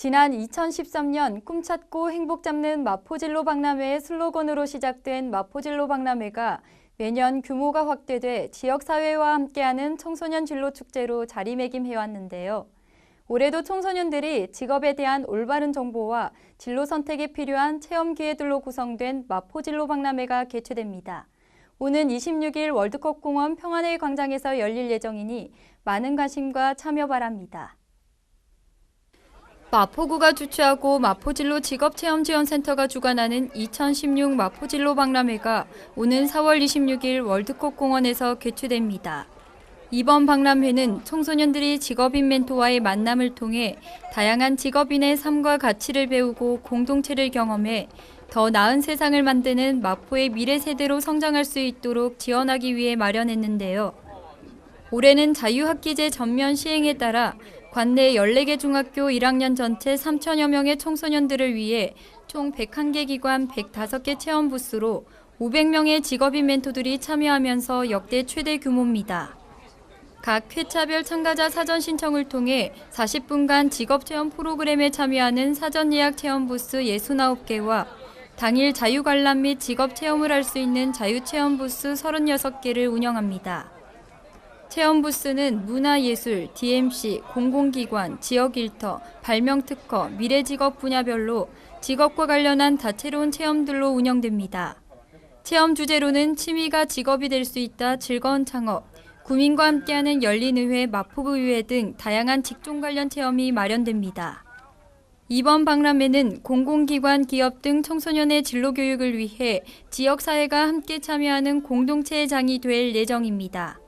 지난 2013년 꿈찾고 행복 잡는 마포진로 박람회의 슬로건으로 시작된 마포진로 박람회가 매년 규모가 확대돼 지역사회와 함께하는 청소년 진로 축제로 자리매김해왔는데요. 올해도 청소년들이 직업에 대한 올바른 정보와 진로 선택에 필요한 체험 기회들로 구성된 마포진로 박람회가 개최됩니다. 오는 26일 월드컵 공원 평안의 광장에서 열릴 예정이니 많은 관심과 참여 바랍니다. 마포구가 주최하고 마포진로 직업체험지원센터가 주관하는 2016 마포진로 박람회가 오는 4월 26일 월드컵 공원에서 개최됩니다. 이번 박람회는 청소년들이 직업인 멘토와의 만남을 통해 다양한 직업인의 삶과 가치를 배우고 공동체를 경험해 더 나은 세상을 만드는 마포의 미래 세대로 성장할 수 있도록 지원하기 위해 마련했는데요. 올해는 자유학기제 전면 시행에 따라 관내 14개 중학교 1학년 전체 3천여 명의 청소년들을 위해 총 101개 기관 105개 체험 부스로 500명의 직업인 멘토들이 참여하면서 역대 최대 규모입니다. 각 회차별 참가자 사전 신청을 통해 40분간 직업 체험 프로그램에 참여하는 사전 예약 체험 부스 69개와 당일 자유 관람 및 직업 체험을 할 수 있는 자유 체험 부스 36개를 운영합니다. 체험 부스는 문화예술, DMC, 공공기관, 지역일터, 발명특허, 미래직업 분야별로 직업과 관련한 다채로운 체험들로 운영됩니다. 체험 주제로는 취미가 직업이 될 수 있다 즐거운 창업, 구민과 함께하는 열린의회 마포구의회 등 다양한 직종 관련 체험이 마련됩니다. 이번 박람회는 공공기관, 기업 등 청소년의 진로 교육을 위해 지역사회가 함께 참여하는 공동체의 장이 될 예정입니다.